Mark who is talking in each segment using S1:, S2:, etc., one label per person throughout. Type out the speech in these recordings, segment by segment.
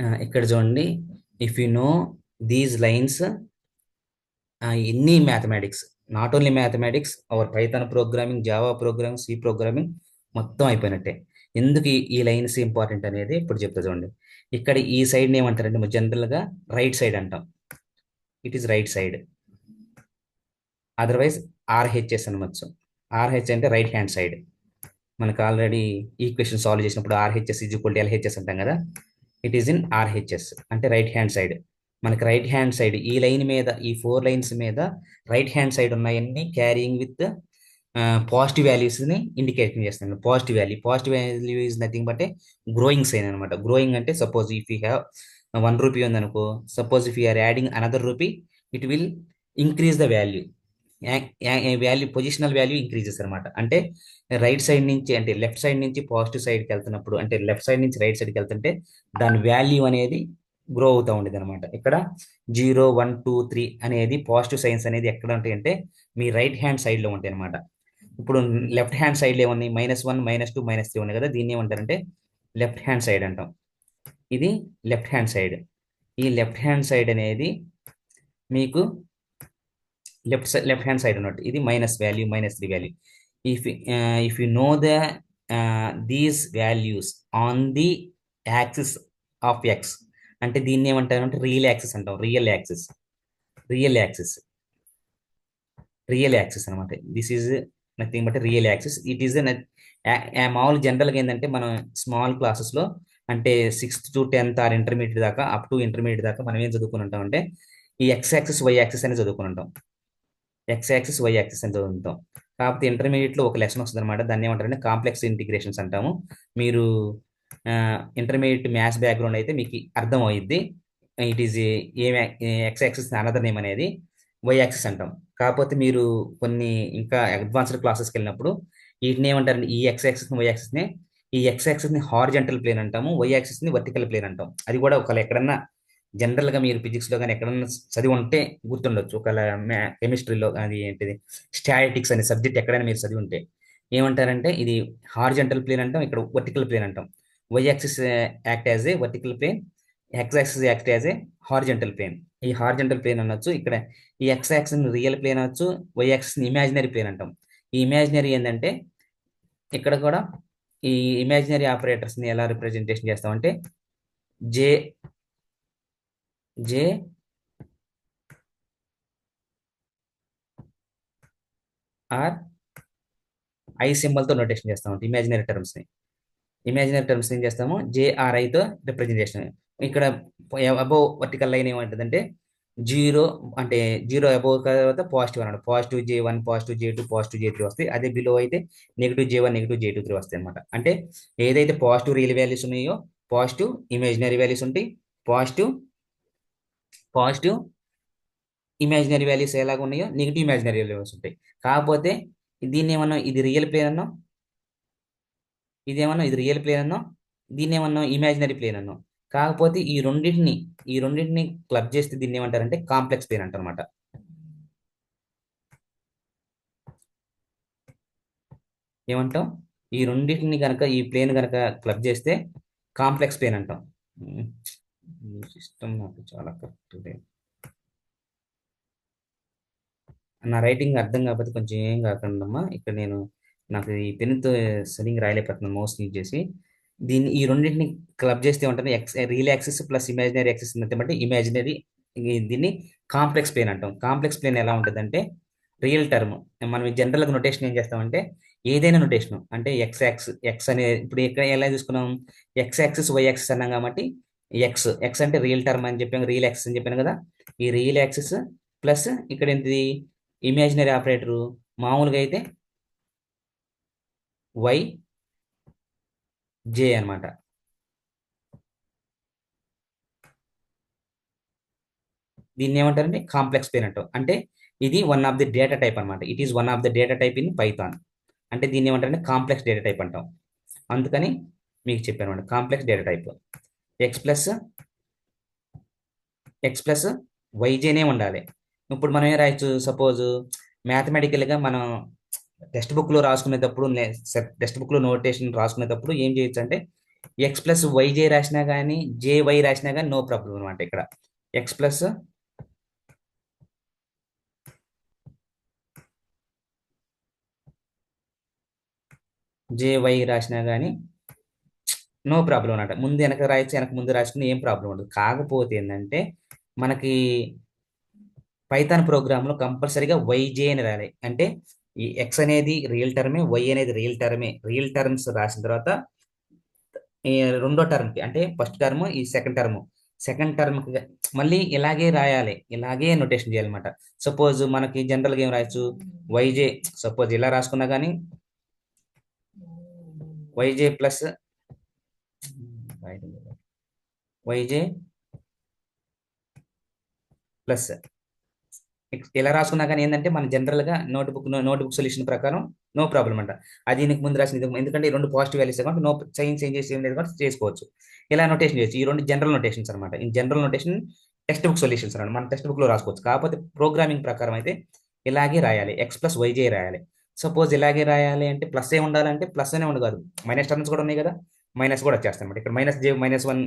S1: ఇక్కడ చూడండి. If you know these lines ఎన్ని mathematics not only mathematics our python programming java programming C programming మొత్తం అయిపోయినట్టే. ఎందుకు ఈ- లైన్స్ ఇంపార్టెంట్ అనేది ఇప్పుడు చెప్తా చూడండి. ఇక్కడ ఈ సైడ్ ఏమంటారంటే జనరల్గా రైట్ సైడ్ అంటాం. It is right side otherwise RHS అనవచ్చు. ఆర్హెచ్ అంటే రైట్ హ్యాండ్ సైడ్ మనకు ఆల్రెడీ ఈక్వేషన్ సాల్వ్ చేసినప్పుడు RHS is equal to LHS అంటాం కదా. ఇట్ ఈస్ ఇన్ ఆర్హెచ్ఎస్ అంటే రైట్ హ్యాండ్ సైడ్ మనకి రైట్ హ్యాండ్ సైడ్ ఈ లైన్ మీద ఈ ఫోర్ లైన్స్ మీద రైట్ హ్యాండ్ సైడ్ ఉన్నాయన్నీ క్యారింగ్ విత్ పాజిటివ్ వాల్యూస్ని ఇండికేషన్ చేస్తాను positive value positive value is nothing but growing sign అనమాట గ్రోయింగ్ అంటే suppose if you have one rupee ఉందనుకో suppose if you are adding another rupee it will increase the value value positional value increases అనమాట అంటే right side నుంచి అంటే left side నుంచి positive సైడ్కి వెళ్తున్నప్పుడు అంటే లెఫ్ట్ సైడ్ నుంచి రైట్ సైడ్కి వెళ్తుంటే దాని వాల్యూ అనేది గ్రో అవుతూ ఉండేది అనమాట ఇక్కడ జీరో వన్ టూ త్రీ అనేది పాజిటివ్ సైన్స్ అనేది ఎక్కడ ఉంటాయి అంటే మీ రైట్ హ్యాండ్ సైడ్లో ఉంటాయి అనమాట ఇప్పుడు లెఫ్ట్ హ్యాండ్ సైడ్లో ఏమన్నాయి? Minus one minus two minus three ఉన్నాయి కదా దీన్ని ఏమంటారంటే లెఫ్ట్ హ్యాండ్ సైడ్ అంటాం. ఇది లెఫ్ట్ హ్యాండ్ సైడ్ ఈ లెఫ్ట్ హ్యాండ్ సైడ్ అనేది మీకు left side left hand side ఉన్నట్టు. ఇది minus value minus three value if if you know the these values on the axis of X అంటే దీన్ని ఏమంటారు అంటే రియల్ యాక్సిస్ అంటాం. Real axis real axis real axis అనమాట this is nothing but real axis it is మామూలు జనరల్గా ఏంటంటే మనం స్మాల్ క్లాసెస్లో అంటే sixth to tenth or intermediate దాకా అప్ టు ఇంటర్మీడియట్ దాకా మనం ఏం చదువుకుని ఉంటాం అంటే ఈ ఎక్స్ యాక్సిస్ వై యాక్సిస్ అనేది చదువుకుని ఉంటాం. ఎక్స్ యాక్సిస్ వై యాక్సిస్ అని చదువుతాం కాకపోతే ఇంటర్మీడియట్లో ఒక లెసన్ వస్తుంది అనమాట దాన్ని ఏమంటారంటే కాంప్లెక్స్ ఇంటిగ్రేషన్స్ అంటాము. మీరు ఇంటర్మీడియట్ మ్యాథ్స్ బ్యాక్గ్రౌండ్ అయితే మీకు అర్థం అవుద్ది it is a X axis another name అనేది వై యాక్సిస్ అంటాం. కాకపోతే మీరు కొన్ని ఇంకా అడ్వాన్స్డ్ క్లాసెస్కి వెళ్ళినప్పుడు వీటిని ఏమంటారంటే ఈ ఎక్స్ యాక్సిస్ని వై యాక్సిస్ని ఈ ఎక్స్ యాక్సిస్ని హారిజెంటల్ ప్లేన్ అంటాము. వై యాక్సిస్ని వర్టికల్ ప్లేన్ అంటాం. అది కూడా ఒకవేళ ఎక్కడన్నా జనరల్గా మీరు ఫిజిక్స్లో కానీ ఎక్కడన్నా చదివి ఉంటే గుర్తుండొచ్చు. ఒకవేళ కెమిస్ట్రీలో అది ఏంటిది స్టాటిక్స్ అనే సబ్జెక్ట్ ఎక్కడైనా మీరు చదివి ఉంటే. ఏమంటారంటే ఇది హార్జెంటల్ ప్లేన్ అంటాం ఇక్కడ వర్టికల్ ప్లేన్ అంటాం. Y axis act as a vertical plane X axis act as a horizontal plane. ఈ హార్జెంటల్ ప్లేన్ అనొచ్చు ఇక్కడ ఈ ఎక్స్ యాక్సిస్ రియల్ ప్లేన్ అనొచ్చు వై యాక్సిస్ ఇమాజినరీ ప్లేన్ అంటాం. ఈ ఇమాజినరీ ఏంటంటే ఇక్కడ కూడా ఈ ఇమాజినరీ ఆపరేటర్స్ని ఎలా రిప్రజెంటేషన్ చేస్తామంటే జే జే ఆర్ ఐ సింబల్తో నోటేషన్ చేస్తాము ఇమాజినరీ టర్మ్స్ని ఇమాజినరీ టర్మ్స్ ఏం చేస్తాము? జేఆర్ఐతో రిప్రజెంటేషన్ ఇక్కడ అబోవ్ వర్టికల్ లైన్ ఏమంటుందంటే జీరో అంటే జీరో అబోవ్ తర్వాత పాజిటివ్ అన్నాడు. Positive J one positive J two positive J three వస్తాయి. అదే బిలో అయితే negative J one negative J two three వస్తాయి అనమాట అంటే ఏదైతే పాజిటివ్ రియల్ వాల్యూస్ ఉన్నాయో పాజిటివ్ ఇమాజినరీ వాల్యూస్ ఉంటాయి పాజిటివ్ పాజిటివ్ ఇమాజినరీ వాల్యూస్ ఎలాగ ఉన్నాయో నెగిటివ్ ఇమాజినరీ వాల్యూస్ ఉంటాయి. కాకపోతే దీన్ని ఏమన్నా ఇది రియల్ ప్లేన్ ఇది ఇదేమన్నా ఇది రియల్ ప్లేన్ అన్నో? దీన్ని ఏమన్నా ఇమాజినరీ ప్లేన్ అన్నో? కాకపోతే ఈ రెండింటిని ఈ రెండింటిని క్లబ్ చేస్తే దీన్ని ఏమంటారంటే కాంప్లెక్స్ ప్లేన్ అంటారనమాట ఏమంటాం? ఈ రెండింటిని కనుక ఈ ప్లేన్ కనుక క్లబ్ చేస్తే కాంప్లెక్స్ ప్లేన్ అంటాం. సిస్టమ్ నాకు చాలా కరెక్ట్ లేదు నా రైటింగ్ అర్థం కాకపోతే కొంచెం ఏం కాకుండా ఇక్కడ నేను నాకు ఈ పెన్తో సరిగ్గా రాయలేకపోతున్నాను మౌస్ యూజ్ చేసి. దీన్ని ఈ రెండింటిని క్లబ్ చేస్తే ఏమంటారు x real axis plus imaginary axis అంటే ఇమాజినరీ దీన్ని కాంప్లెక్స్ ప్లేన్ అంటాం. కాంప్లెక్స్ ప్లేన్ ఎలా ఉంటుందంటే రియల్ టర్మ్. మనం జనరల్గా నొటేషన్ ఏం చేస్తామంటే ఏదైనా నొటేషన్ అంటే ఎక్స్ యాక్స్ ఎక్స్ అనే ఇప్పుడు ఎక్కడ ఎలా తీసుకున్నాం? ఎక్స్ యాక్సిస్ వై యాక్సిస్ అన్నాం కాబట్టి ఎక్స్ ఎక్స్ అంటే రియల్ టర్మ్ అని చెప్పాను రియల్ యాక్సిస్ అని చెప్పాను కదా. ఈ రియల్ యాక్సిస్ ప్లస్ ఇక్కడ ఏంటిది? ఇమాజినరీ ఆపరేటరు మామూలుగా అయితే వై జే అనమాట దీన్ని ఏమంటారంటే కాంప్లెక్స్ పేర్ అంటాం. అంటే ఇది one of the data type అనమాట it is one of the data type in Python అంటే దీన్ని ఏమంటారంటే కాంప్లెక్స్ డేటా టైప్ అంటాం. అందుకని మీకు చెప్పాను అనమాట complex data type x plus x plus వైజేనే ఉండాలి. ఇప్పుడు మనం ఏం రాయొచ్చు? సపోజ్ మ్యాథమెటికల్గా మనం టెక్స్ట్ బుక్లో రాసుకునేటప్పుడు టెక్స్ట్ బుక్లో నోటేషన్ రాసుకునేటప్పుడు ఏం చేయొచ్చు అంటే ఎక్స్ ప్లస్ వైజే రాసినా కానీ జే వై రాసినా కానీ నో ప్రాబ్లం అనమాట ఇక్కడ. ఎక్స్ ప్లస్ జే వై రాసినా కానీ నో ప్రాబ్లం అనమాట ముందు వెనక రాయొచ్చు వెనక ముందు రాసుకుని ఏం ప్రాబ్లం ఉండదు. కాకపోతే ఏంటంటే మనకి పైథాన్ ప్రోగ్రాంలో కంపల్సరీగా వైజే అని రాయాలి. అంటే ఈ ఎక్స్ అనేది రియల్ టర్మే వై అనేది రియల్ టర్మే రియల్ టర్మ్స్ రాసిన తర్వాత రెండో టర్మ్కి అంటే ఫస్ట్ టర్మ్ ఈ సెకండ్ టర్మ్ సెకండ్ టర్మ్కి మళ్ళీ ఇలాగే రాయాలి. ఇలాగే నోటేషన్ చేయాలన్నమాట. సపోజ్ మనకి జనరల్గా ఏం రాయొచ్చు? వైజే సపోజ్ ఇలా రాసుకున్నా కానీ వైజే ప్లస్ వైజే ప్లస్ ఎలా రాసుకున్నా కానీ ఏంటంటే మన జనరల్గా నోట్బుక్ నోట్బుక్ సొల్యూషన్ ప్రకారం నో ప్రాబ్లం అంట. అది దీనికి ముందు రాసిన ఎందుకంటే ఈ రెండు పాజిటివ్ వాల్యూస్ కాబట్టి నో సైన్ చేంజ్ చేసి ఏం లేదు కాబట్టి చేసుకోవచ్చు. ఇలా నోటేషన్ చేయొచ్చు. ఈ రెండు జనరల్ నోటేషన్స్ అనమాట ఈ general notation textbook solutions అనమాట మన టెక్స్ట్ బుక్లో రాసుకోవచ్చు. కాకపోతే ప్రోగ్రామింగ్ ప్రకారం అయితే ఇలాగే రాయాలి. ఎక్స్ ప్లస్ వైజే రాయాలి. సపోజ్ ఇలాగే రాయాలి అంటే ప్లస్ ఏ ఉండాలంటే ప్లస్ అనే ఉండదు మైనస్ టర్మ్స్ కూడా ఉన్నాయి కదా. మైనస్ కూడా వచ్చేస్తాయి అనమాట ఇక్కడ minus j minus one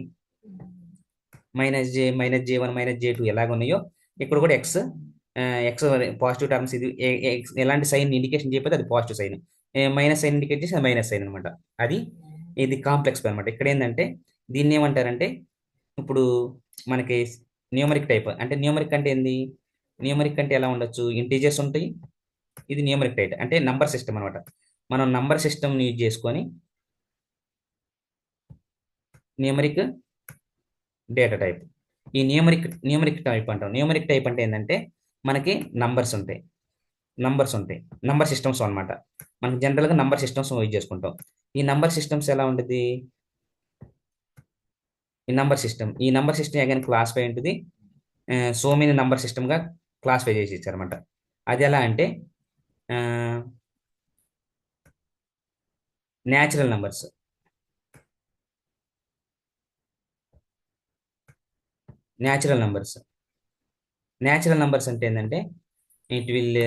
S1: minus j minus j one minus j two ఎలాగ ఉన్నాయో ఇక్కడ కూడా ఎక్స్ ఎక్స్ పాజిటివ్ టర్మ్స్ ఇది ఎలాంటి సైన్ ఇండికేషన్ చేయకపోతే అది positive sign minus sign indicate చేసి మైనస్ సైన్ అనమాట అది ఇది కాంప్లెక్స్ అనమాట ఇక్కడ ఏంటంటే దీన్ని ఏమంటారంటే ఇప్పుడు మనకి న్యూమరిక్ టైప్ అంటే న్యూమరిక్ అంటే ఏంది? న్యూమరిక్ అంటే ఎలా ఉండొచ్చు? ఇంటీజర్స్ ఉంటాయి. ఇది న్యూమరిక్ టైప్ అంటే నంబర్ సిస్టమ్ అనమాట మనం నంబర్ సిస్టమ్ యూజ్ చేసుకొని న్యూమరిక్ డేటా టైప్. ఈ న్యూమరిక్ న్యూమరిక్ టైప్ అంటాం. న్యూమరిక్ టైప్ అంటే ఏంటంటే మనకి నంబర్స్ ఉంటాయి. నంబర్స్ ఉంటాయి. నంబర్ సిస్టమ్స్ అన్నమాట. మనకి జనరల్గా నంబర్ సిస్టమ్స్ యూజ్ చేసుకుంటాం. ఈ నంబర్ సిస్టమ్స్ ఎలా ఉంటుంది? ఈ నంబర్ సిస్టమ్ ఈ నంబర్ సిస్టమ్ అగైన్ క్లాసిఫై ఉంటుంది. సో మెనీ నంబర్ సిస్టమ్గా క్లాసిఫై చేసి ఇచ్చారనమాట అది ఎలా అంటే natural numbers. Natural numbers natural numbers అంటే ఏంటంటే it will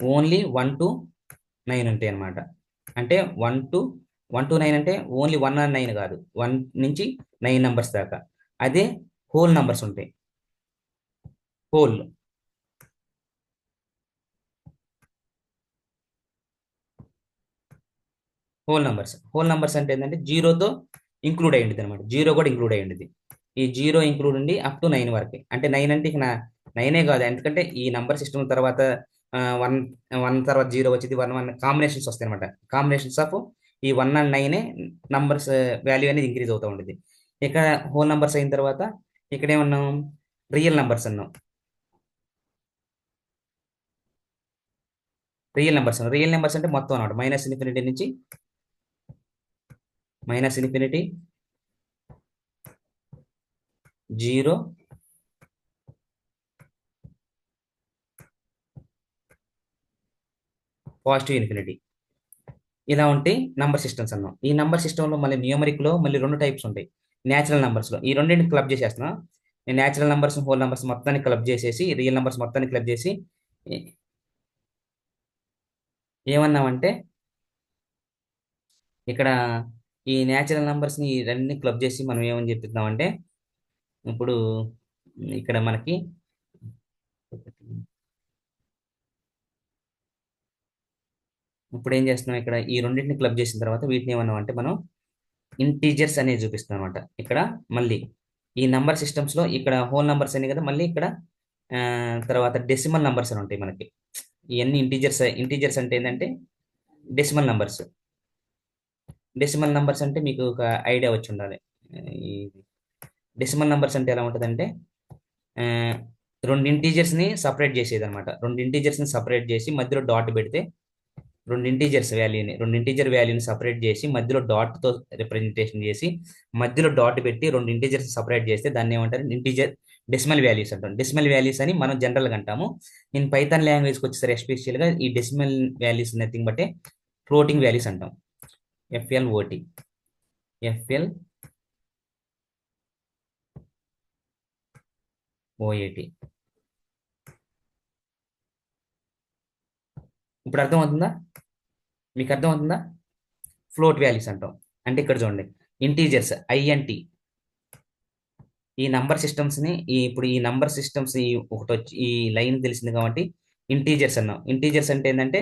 S1: only one to nine ఉంటాయి అన్నమాట. అంటే one to one to nine అంటే ఓన్లీ వన్ అండ్ నైన్ కాదు. వన్ నుంచి నైన్ నంబర్స్ దాకా. అదే హోల్ నంబర్స్ ఉంటాయి. Whole whole numbers whole numbers అంటే ఏంటంటే జీరోతో ఇంక్లూడ్ అయ్యింది అనమాట జీరో కూడా ఇంక్లూడ్ అయ్యింది ఈ జీరో ఇంక్లూడ్ ఉండి అప్ టు నైన్ వరకు. అంటే నైన్ అంటే ఇక నైనే కాదు. ఎందుకంటే ఈ నంబర్ సిస్టమ్ తర్వాత వన్ వన్ తర్వాత జీరో వచ్చింది వన్ వన్ కాంబినేషన్స్ వస్తాయి అనమాట కాంబినేషన్స్ ఆఫ్ ఈ వన్ అండ్ నైనే నంబర్స్ వాల్యూ అనేది ఇంక్రీజ్ అవుతూ ఉంటుంది ఇక్కడ హోల్ నంబర్స్ అయిన తర్వాత ఇక్కడ ఏమన్నాం? రియల్ నంబర్స్ అన్నాం. రియల్ నెంబర్స్ రియల్ నెంబర్స్ అంటే మొత్తం అనమాట మైనస్ ఇన్ఫినిటీ నుంచి minus infinity zero. Positive infinity. ఇలా ఉంటాయి నంబర్ సిస్టమ్స్ అన్నాం. ఈ నంబర్ సిస్టంలో మళ్ళీ న్యూమరిక్లో మళ్ళీ రెండు టైప్స్ ఉంటాయి. న్యాచురల్ నంబర్స్లో ఈ రెండింటిని క్లబ్ చేసేస్తున్నా. నేను న్యాచురల్ నంబర్స్ హోల్ నంబర్స్ మొత్తాన్ని క్లబ్ చేసేసి రియల్ నంబర్స్ మొత్తాన్ని క్లబ్ చేసి ఏమన్నామంటే ఇక్కడ ఈ న్యాచురల్ నంబర్స్ని రెండింటిని క్లబ్ చేసి మనం ఏమని చెప్తున్నామంటే ఇప్పుడు ఇక్కడ మనకి ఇప్పుడు ఏం చేస్తున్నాం ఇక్కడ? ఈ రెండింటిని క్లబ్ చేసిన తర్వాత వీటిని ఏమన్నాం అంటే మనం ఇంటీజర్స్ అనేది చూపిస్తాం అనమాట ఇక్కడ మళ్ళీ ఈ నంబర్ సిస్టమ్స్లో ఇక్కడ హోల్ నంబర్స్ అని కదా మళ్ళీ ఇక్కడ తర్వాత డెసిమల్ నంబర్స్ అని ఉంటాయి మనకి. ఇవన్నీ ఇంటీజర్స్ ఇంటీజర్స్ అంటే ఏంటంటే డెసిమల్ నంబర్స్ డెసిమల్ నంబర్స్ అంటే మీకు ఒక ఐడియా వచ్చి ఉండాలి. డెసిమల్ నంబర్స్ అంటే ఎలా ఉంటుందంటే రెండు ఇంటీజర్స్ని సపరేట్ చేసేది అనమాట రెండు ఇంటీజర్స్ని సపరేట్ చేసి మధ్యలో డాట్ పెడితే రెండు ఇంటీజర్స్ వాల్యూని రెండు ఇంటీజర్ వాల్యూని సపరేట్ చేసి మధ్యలో డాట్తో రిప్రజెంటేషన్ చేసి మధ్యలో డాట్ పెట్టి రెండు ఇంటీజర్స్ సపరేట్ చేస్తే దాన్ని ఏమంటారు? ఇంటీజర్ డెసిమల్ వాల్యూస్ అంటాం డెసిమల్ వాల్యూస్ అని మనం జనరల్గా అంటాము. నేను పైథాన్ లాంగ్వేజ్కి వచ్చేసరి ఎస్పెషల్గా ఈ డెసిమల్ వాల్యూస్ నథింగ్ బట్టే ఫ్లోటింగ్ వాల్యూస్ అంటాం. FL OT FL OAT. ఇప్పుడు అర్థమవుతుందా? మీకు అర్థమవుతుందా? ఫ్లోట్ వాల్యూస్ అంటాం. అంటే ఇక్కడ చూడండి. ఇంటీజర్స్ ఐఎన్టీ ఈ నంబర్ సిస్టమ్స్ని ఈ ఇప్పుడు ఈ నంబర్ సిస్టమ్స్ ఈ ఒకటి వచ్చి ఈ లైన్ తెలిసింది కాబట్టి ఇంటీజర్స్ అన్నాం. ఇంటీజర్స్ అంటే ఏంటంటే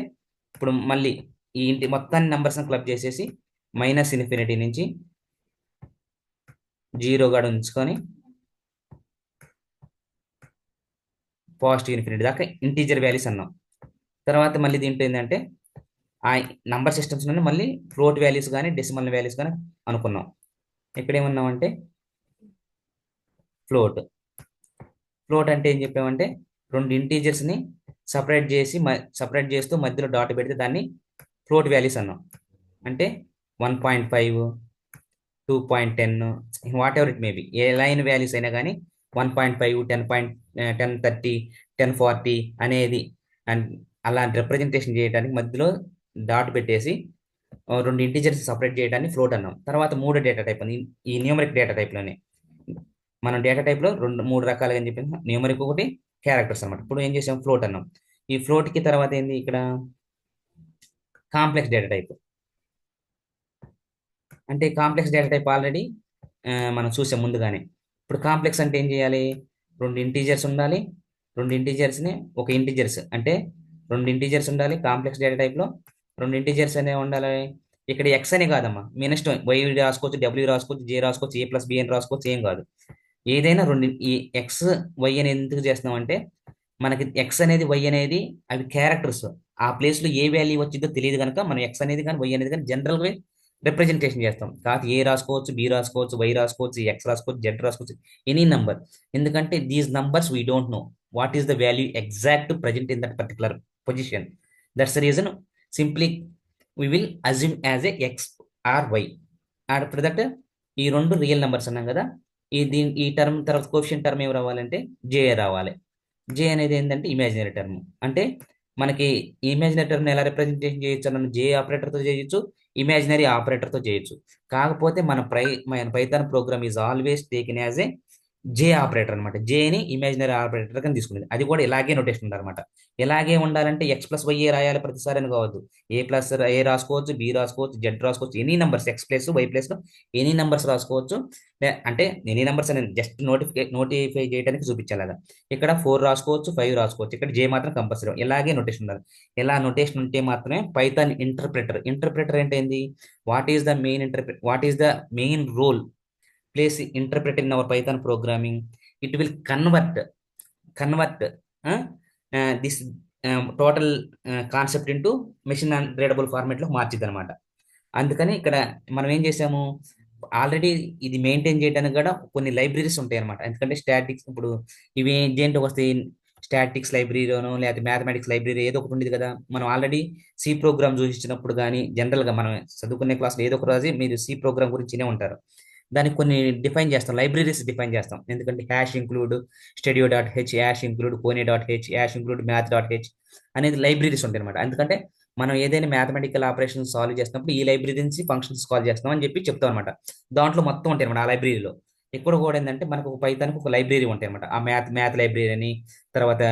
S1: ఇప్పుడు మళ్ళీ ఈ ఇంటి మొత్తాన్ని నెంబర్స్ని క్లబ్ చేసేసి మైనస్ ఇన్ఫినిటీ నుంచి జీరో గాడు ఉంచుకొని పాజిటివ్ ఇన్ఫినిటీ దాకా ఇంటీజర్ వాల్యూస్ అన్నాం. తర్వాత మళ్ళీ దీంట్లో ఏంటంటే ఆ నంబర్ సిస్టమ్స్ నుండి మళ్ళీ ఫ్లోట్ వాల్యూస్ కానీ డెసిమల్ వాల్యూస్ కానీ అనుకున్నాం. ఇక్కడ ఏమన్నామంటే ఫ్లోట్. ఫ్లోట్ అంటే ఏం చెప్పామంటే రెండు ఇంటీజర్స్ని సపరేట్ చేసి సపరేట్ చేస్తూ మధ్యలో డాట్ పెడితే దాన్ని ఫ్లోట్ వాల్యూస్ అన్నాం. అంటే one point five two point ten whatever it maybe a line values అయినా కానీ one point five ten point ten thirty ten forty అనేది అండ్ అలాంటి రిప్రజెంటేషన్ చేయడానికి మధ్యలో డాట్ పెట్టేసి రెండు ఇంటీజర్స్ సపరేట్ చేయడానికి ఫ్లోట్ అన్నాం. తర్వాత మూడు డేటా టైప్ అని ఈ న్యూమరిక్ డేటా టైప్లోనే మనం డేటా టైప్లో రెండు మూడు రకాలుగా అని చెప్పి? న్యూమరిక్ ఒకటి క్యారెక్టర్స్ అన్నమాట. ఇప్పుడు ఏం చేసాం? ఫ్లోట్ అన్నాం. ఈ ఫ్లోట్కి తర్వాత ఏంది ఇక్కడ? కాంప్లెక్స్ డేటా టైప్ అంటే కాంప్లెక్స్ డేటా టైప్ ఆల్రెడీ మనం చూసాం ముందుగానే. ఇప్పుడు కాంప్లెక్స్ అంటే ఏం చేయాలి? రెండు ఇంటీజర్స్ ఉండాలి. రెండు ఇంటీజర్స్ని ఒక ఇంటీజర్స్ అంటే రెండు ఇంటీజర్స్ ఉండాలి కాంప్లెక్స్ డేటా టైప్లో రెండు ఇంటీజర్స్ అనేవి ఉండాలి. ఇక్కడ ఎక్స్ అనే కాదమ్మా. మీ ఇష్టం వై రాసుకోవచ్చు డబ్ల్యూ రాసుకోవచ్చు జే రాసుకోవచ్చు ఏ ప్లస్ బి అని రాసుకోవచ్చు ఏం కాదు. ఏదైనా రెండు ఈ ఎక్స్ వై అనేది ఎందుకు చేస్తున్నాం అంటే మనకి ఎక్స్ అనేది వై అనేది అవి క్యారెక్టర్స్ ఆ ప్లేస్లో ఏ వాల్యూ వచ్చిందో తెలియదు కనుక మనం ఎక్స్ అనేది కానీ వై అనేది కానీ జనరల్గా రిప్రజెంటేషన్ చేస్తాం. కాదు ఏ రాసుకోవచ్చు బి రాసుకోవచ్చు వై రాసుకోవచ్చు ఎక్స్ రాసుకోవచ్చు జెడ్ రాసుకోవచ్చు ఎనీ నంబర్. ఎందుకంటే these numbers we don't know what is the value exact present in that particular position that's the reason simply we will assume as a x or y after that ఈ రెండు real numbers అన్నాం కదా ఈ దీని ఈ term తర్వాత కోఫిషియన్ term ఏమి రావాలంటే జే రావాలి. జే అనేది ఏంటంటే ఇమాజినరీ టర్మ్ అంటే మనకి ఇమాజినరీ టర్మ్ ఎలా రిప్రజెంటేషన్ చేయొచ్చు అన్న జే ఆపరేటర్తో చేయొచ్చు ఇమాజినరీ ఆపరేటర్తో చేయొచ్చు. కాకపోతే మన ప్రై మన Python program is always taken as a j operator అనమాట జేని ఇమాజినరీ ఆపరేటర్ కింద తీసుకునేది. అది కూడా ఇలాగే నోటేషన్ ఉండాలన్నమాట. ఇలాగే ఉండాలంటే ఎక్స్ ప్లస్ వై ఏ రాయాలి ప్రతిసారి అని కావద్దు. ఏ ప్లస్ ఏ రాసుకోవచ్చు బి రాసుకోవచ్చు జెడ్ రాసుకోవచ్చు any numbers x plus y plus any numbers రాసుకోవచ్చు. అంటే ఎనీ నెంబర్స్ అని జస్ట్ నోటిఫికే నోటిఫై చేయడానికి చూపించాలి ఇక్కడ ఫోర్ రాసుకోవచ్చు ఫైవ్ రాసుకోవచ్చు. ఇక్కడ జే మాత్రం కంపల్సరీ ఇలాగే నోటేషన్ ఉండాలి. ఇలా నోటేషన్ ఉంటే మాత్రమే పైథాన్ ఇంటర్ప్రిటర్ ఇంటర్ప్రిటర్ అంటే ఏంది? What is the main ఇంటర్ప్రి what is the main role plays interpret in our Python programming it will convert convert this total concept into machine and readable ఫార్మేట్లో మార్చిద్ది అనమాట అందుకని ఇక్కడ మనం ఏం చేసాము ఆల్రెడీ ఇది మెయింటైన్ చేయడానికి కూడా కొన్ని లైబ్రరీస్ ఉంటాయి అనమాట ఎందుకంటే స్టాటిక్స్ ఇప్పుడు ఇవి ఏంటో వస్తాయి స్టాటిక్స్ లైబ్రరీలోనో లేకపోతే మ్యాథమెటిక్స్ లైబ్రరీ ఏదో ఒకటి ఉండేది కదా. మనం ఆల్రెడీ సి ప్రోగ్రామ్ చూసినప్పుడు కానీ జనరల్గా మనం చదువుకునే క్లాస్లో ఏదో ఒక రోజు మీరు సి ప్రోగ్రామ్ గురించినే ఉంటారు. దానికి కొన్ని డిఫైన్ చేస్తాం లైబ్రరీస్ డిఫైన్ చేస్తాం. ఎందుకంటే hash include stdio dot h hash include conio dot h hash include math dot h అనేది లైబ్రరీస్ ఉంటాయి అనమాట ఎందుకంటే మనం ఏదైనా మ్యాథమెటికల్ ఆపరేషన్ సాల్వ్ చేసినప్పుడు ఈ లైబ్రరీ నుంచి ఫంక్షన్స్ కాల్ చేస్తాం అని చెప్పి చెప్తాం అనమాట దాంట్లో మొత్తం ఉంటాయి అనమాట ఆ లైబ్రరీలో ఇక్కడ కూడా ఏంటంటే మనకు ఒక పైతానికి ఒక లైబ్రరీ ఉంటాయి అనమాట ఆ మ్యాథ్ మ్యాథ్ లైబ్రరీ అని తర్వాత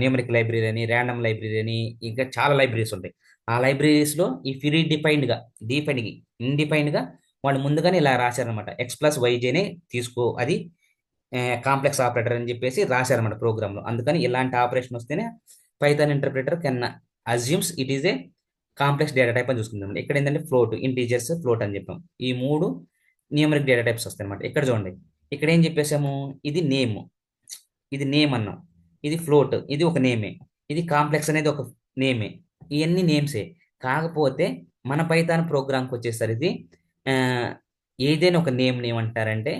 S1: న్యూమరిక్ లైబ్రరీ అని ర్యాండమ్ లైబ్రరీ అని ఇంకా చాలా లైబ్రరీస్ ఉంటాయి. ఆ లైబ్రరీస్లో ఈ ఫ్రీ డిఫైన్డ్గా గా ఇన్డిఫైన్డ్గా గా వాళ్ళు ముందుగానే ఇలా రాశారనమాట ఎక్స్ ప్లస్ వైజేనే తీసుకో అది కాంప్లెక్స్ ఆపరేటర్ అని చెప్పేసి రాశారనమాట ప్రోగ్రామ్లో అందుకని ఇలాంటి ఆపరేషన్ వస్తేనే Python interpreter can assumes it is a complex data type అని చూసుకుందాం. ఇక్కడ ఏంటంటే ఫ్లోట్ ఇంటీజర్స్ ఫ్లోట్ అని చెప్పాం. ఈ మూడు నియమరిక్ డేటా టైప్స్ వస్తాయి అనమాట ఇక్కడ చూడండి. ఇక్కడ ఏం చెప్పేసాము ఇది నేమ్ ఇది నేమ్ అన్నాం. ఇది ఫ్లోట్ ఇది ఒక నేమే ఇది కాంప్లెక్స్ అనేది ఒక నేమే ఇవన్నీ నేమ్సే కాకపోతే మన పైథాన్ ప్రోగ్రామ్కి వచ్చేసరికి ఏదైనా ఒక నేమ్ ఏమంటారంటే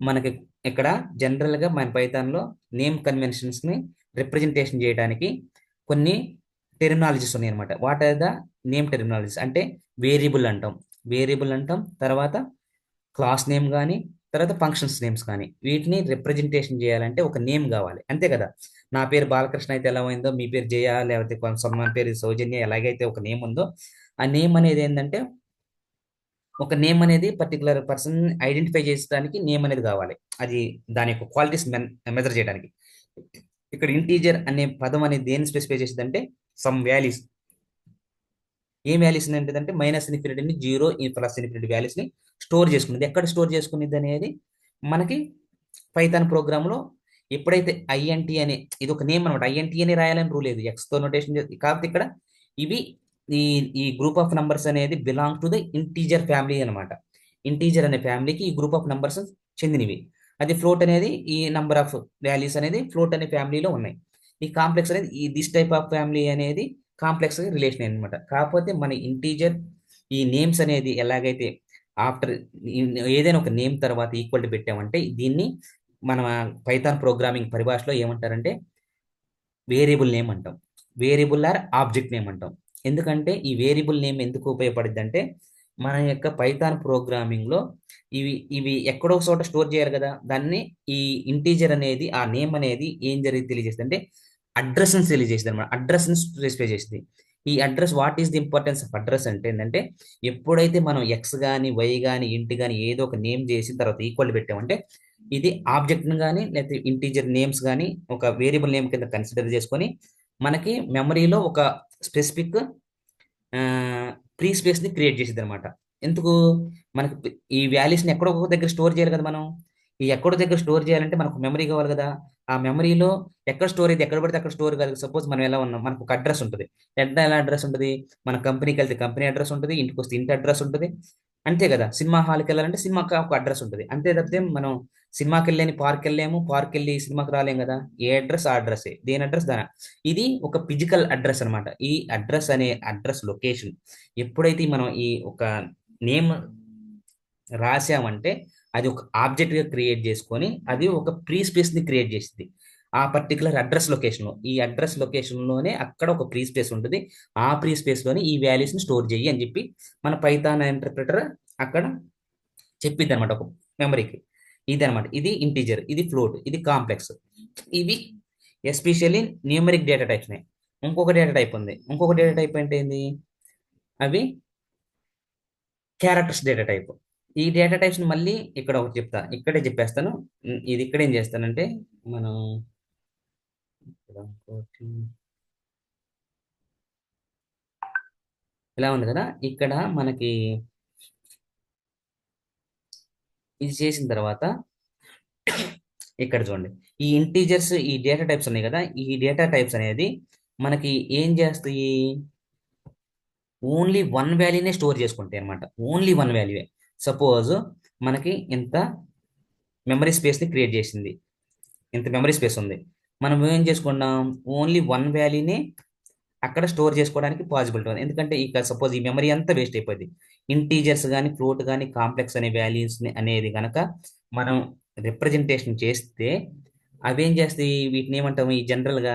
S1: మనకి ఇక్కడ జనరల్గా మన పైతాన్లో నేమ్ కన్వెన్షన్స్ని రిప్రజెంటేషన్ చేయడానికి కొన్ని టెర్మినాలజీస్ ఉన్నాయి అనమాట what are the name terminologies? అంటే వేరియబుల్ అంటాం. వేరియబుల్ అంటాం తర్వాత క్లాస్ నేమ్ కానీ తర్వాత ఫంక్షన్స్ నేమ్స్ కానీ వీటిని రిప్రజెంటేషన్ చేయాలంటే ఒక నేమ్ కావాలి. అంతే కదా? నా పేరు బాలకృష్ణ అయితే ఎలా అయిందో మీ పేరు జయ లేకపోతే కొంత మన పేరు సౌజన్య ఎలాగైతే ఒక నేమ్ ఉందో ఆ నేమ్ అనేది ఏంటంటే ఒక నేమ్ అనేది పర్టికులర్ పర్సన్ ఐడెంటిఫై చేసడానికి నేమ్ అనేది కావాలి. అది దాని యొక్క క్వాలిటీస్ మెజర్ చేయడానికి. ఇక్కడ ఇంటీజర్ అనే పదం అనేది దేని స్పెసిఫై చేసిందంటే సమ్ వాల్యూస్ ఏం వాల్యూస్ ఏంటంటే మైనస్ ఇన్ఫినిటీని జీరో ప్లస్ ఇన్ఫినిటీ వాల్యూస్ని స్టోర్ చేసుకునేది. ఎక్కడ స్టోర్ చేసుకునేది అనేది మనకి పైథాన్ ప్రోగ్రామ్లో ఎప్పుడైతే ఐఎన్టీ అనే ఇది ఒక నేమ్ అనమాట ఐఎన్టీ అని రాయాలని రూల్ లేదు. ఎక్స్తో నోటేషన్ కాకపోతే ఇక్కడ ఇవి ఈ ఈ గ్రూప్ ఆఫ్ నంబర్స్ అనేది belong to the integer family అనమాట ఇంటీజర్ అనే ఫ్యామిలీకి ఈ గ్రూప్ ఆఫ్ నంబర్స్ చెందినవి. అది ఫ్లోట్ అనేది ఈ నంబర్ ఆఫ్ వాల్యూస్ అనేది ఫ్లోట్ అనే ఫ్యామిలీలో ఉన్నాయి. ఈ కాంప్లెక్స్ అనేది ఈ దిస్ టైప్ ఆఫ్ ఫ్యామిలీ అనేది కాంప్లెక్స్ రిలేషన్ అనమాట కాకపోతే మన ఇంటీజర్ ఈ నేమ్స్ అనేది ఎలాగైతే ఆఫ్టర్ ఏదైనా ఒక నేమ్ తర్వాత ఈక్వల్ పెట్టామంటే దీన్ని మన పైథాన్ ప్రోగ్రామింగ్ పరిభాషలో ఏమంటారంటే వేరియబుల్ నేమ్ అంటాం. వేరియబుల్ ఆర్ ఆబ్జెక్ట్ నేమ్ అంటాం. ఎందుకంటే ఈ వేరియబుల్ నేమ్ ఎందుకు ఉపయోగపడుద్ది అంటే మన యొక్క పైథాన్ ప్రోగ్రామింగ్లో ఇవి ఇవి ఎక్కడో చోట స్టోర్ చేయాలి కదా. దాన్ని ఈ ఇంటీజర్ అనేది ఆ నేమ్ అనేది ఏం జరిగింది తెలియజేస్తుంది? అంటే అడ్రస్ని తెలియజేస్తుంది అనమాట అడ్రస్ని స్పెసిఫై చేస్తుంది. ఈ address what is the importance of address అంటే ఏంటంటే ఎప్పుడైతే మనం ఎక్స్ కానీ వై కానీ ఇంటి కానీ ఏదో ఒక నేమ్ చేసి తర్వాత ఈక్వల్ పెట్టామంటే ఇది ఆబ్జెక్ట్ని కానీ లేకపోతే ఇంటీజర్ నేమ్స్ కానీ ఒక వేరియబుల్ నేమ్ కింద కన్సిడర్ చేసుకొని మనకి మెమరీలో ఒక స్పెసిఫిక్ ప్రీ స్పేస్ని క్రియేట్ చేసింది అనమాట ఎందుకు? మనకి ఈ వాల్యూస్ని ఎక్కడో ఒక దగ్గర స్టోర్ చేయాలి కదా మనం. ఈ ఎక్కడో దగ్గర స్టోర్ చేయాలంటే మనకు మెమరీ కావాలి కదా. ఆ మెమరీలో ఎక్కడ స్టోర్ అయితే ఎక్కడ పడితే అక్కడ స్టోర్ కాదు. సపోజ్ మనం ఎలా ఉన్నాం? మనకు ఒక అడ్రస్ ఉంటుంది. ఎంత ఎలా అడ్రస్ ఉంటుంది? మన కంపెనీకి వెళ్తే కంపెనీ అడ్రస్ ఉంటుంది. ఇంటికి వస్తే ఇంటి అడ్రస్ ఉంటుంది. అంతే కదా. సినిమా హాల్కి వెళ్ళాలంటే సినిమాకి ఒక అడ్రస్ ఉంటుంది. అంతే తప్పితే మనం సినిమాకి వెళ్ళని పార్క్ వెళ్ళాము పార్క్ వెళ్ళి సినిమాకి రాలేం కదా? ఏ అడ్రస్ ఆ అడ్రస్. దేని అడ్రస్ దాని? ఇది ఒక ఫిజికల్ అడ్రస్ అనమాట ఈ అడ్రస్ అనే అడ్రస్ లొకేషన్ ఎప్పుడైతే మనం ఈ ఒక నేమ్ రాసామంటే అది ఒక ఆబ్జెక్ట్గా క్రియేట్ చేసుకొని అది ఒక ప్రీ స్పేస్ని క్రియేట్ చేసింది. ఆ పర్టికులర్ అడ్రస్ లొకేషన్ ఈ అడ్రస్ లొకేషన్లోనే అక్కడ ఒక ప్రీ స్పేస్ ఉంటుంది. ఆ ప్రీ స్పేస్లోనే ఈ వాల్యూస్ని స్టోర్ చేయి అని చెప్పి మన పైథాన్ ఇంటర్ప్రిటర్ అక్కడ చెప్పిద్ది అనమాట ఒక మెమరీకి ఇది అనమాట ఇది ఇంటీజర్ ఇది ఫ్లోట్ ఇది కాంప్లెక్స్ ఇవి ఎస్పెషల్లీ న్యూమరిక్ డేటా టైప్స్ ఇంకొక డేటా టైప్ ఉంది. ఇంకొక డేటా టైప్ అంటే ఏంది? అవి క్యారెక్టర్స్ డేటా టైప్ ఈ డేటా టైప్స్ మళ్ళీ ఇక్కడ ఒకటి చెప్తా. ఇక్కడే చెప్పేస్తాను. ఇది ఇక్కడ ఏం చేస్తానంటే మనం ఇక్కడ ఇలా ఉంది కదా. ఇక్కడ మనకి ఇది చేసిన తర్వాత ఇక్కడ చూడండి. ఈ ఇంటీజర్స్ ఈ డేటా టైప్స్ ఉన్నాయి కదా ఈ డేటా టైప్స్ అనేది మనకి ఏం చేస్తాయి? ఓన్లీ వన్ వాల్యూనే స్టోర్ చేసుకుంటాయి అనమాట ఓన్లీ వన్ వాల్యూవే సపోజ్ మనకి ఇంత మెమరీ స్పేస్ని క్రియేట్ చేసింది. ఇంత మెమరీ స్పేస్ ఉంది. మనం ఏం చేసుకున్నాం ఓన్లీ వన్ వాల్యూనే అక్కడ స్టోర్ చేసుకోవడానికి పాసిబిలిటీ ఉంది. ఎందుకంటే ఇక సపోజ్ ఈ మెమరీ అంతా వేస్ట్ అయిపోయింది. ఇంటీజర్స్ కానీ ఫ్లోట్ కానీ కాంప్లెక్స్ అనే వాల్యూస్ అనేది కనుక మనం రిప్రజెంటేషన్ చేస్తే అవేం చేస్తాయి? వీటిని ఏమంటాం ఈ జనరల్గా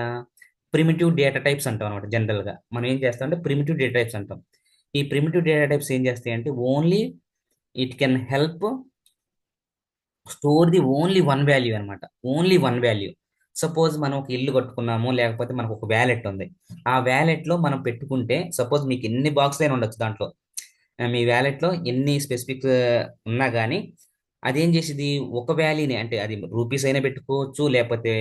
S1: ప్రిమిటివ్ డేటా టైప్స్ అంటాం అనమాట జనరల్గా. మనం ఏం చేస్తాం అంటే ప్రిమిటివ్ డేటా టైప్స్ అంటాం. ఈ ప్రిమిటివ్ డేటా టైప్స్ ఏం చేస్తాయి అంటే only it can help store the only one value అనమాట ఓన్లీ వన్ వాల్యూ సపోజ్ మనం ఒక ఇల్లు కట్టుకున్నాము లేకపోతే మనకు ఒక వ్యాలెట్ ఉంది. ఆ వ్యాలెట్లో మనం పెట్టుకుంటే సపోజ్ మీకు ఎన్ని బాక్స్ అయినా ఉండొచ్చు దాంట్లో. మీ వ్యాలెట్లో ఎన్ని స్పెసిఫిక్ ఉన్నా కానీ అదేం చేసేది? ఒక వ్యాలీని అంటే అది రూపీస్ అయినా పెట్టుకోవచ్చు లేకపోతే